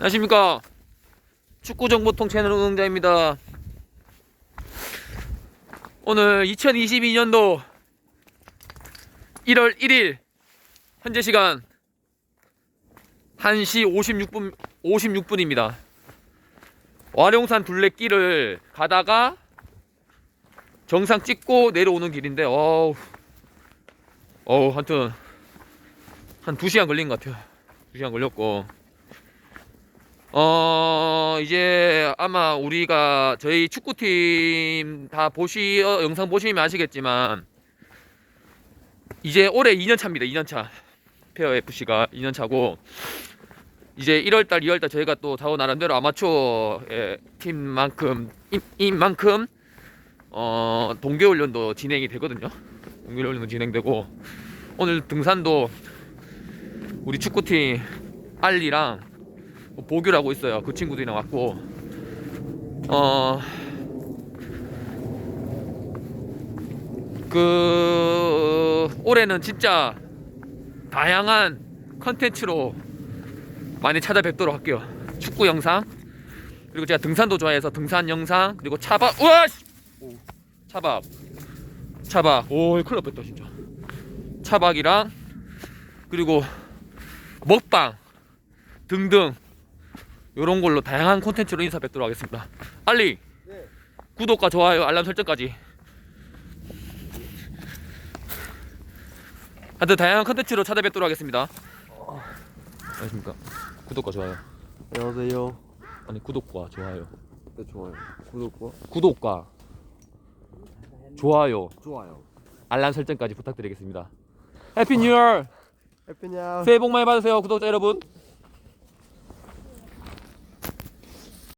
안녕하십니까. 축구정보통 채널 운영자입니다. 오늘 2022년도 1월 1일 현재 시간 1시 56분 56분입니다. 와룡산 둘레길을 가다가 정상 찍고 내려오는 길인데 어우. 어우 하여튼 한 2시간 걸린 것 같아요. 2시간 걸렸고 어 이제 아마 우리가 저희 축구팀 다 보시 어, 영상 보시면 아시겠지만 이제 올해 2년 차입니다. 2년 차 페어 FC가 2년 차고 이제 1월 달, 2월 달 저희가 또 다오 나름대로 아마추어 팀만큼 인, 인만큼 어 동계 훈련도 진행이 되거든요. 동계 훈련도 진행되고 오늘 등산도 우리 축구팀 알리랑 뭐 보규라고 있어요. 그 친구들이랑 왔고 어. 그 올해는 진짜 다양한 컨텐츠로 많이 찾아뵙도록 할게요. 축구 영상 그리고 제가 등산도 좋아해서 등산 영상 그리고 차박 우와 차박 차박 오 큰일 날 뻔했다 진짜 차박이랑 그리고 먹방 등등 이런 걸로 다양한 콘텐츠로 인사 뵙도록 하겠습니다. 알리 네. 구독과 좋아요 알람 설정까지 하여튼 다양한 콘텐츠로 찾아뵙도록 하겠습니다. 안녕하십니까 구독과 좋아요 안녕하세요. 아니 구독과 좋아요 네, 좋아요. 구독과 구독과 좋아요 좋아요. 알람 설정까지 부탁드리겠습니다. 해피 뉴 이어 해피냐. 새해 복 많이 받으세요 구독자 여러분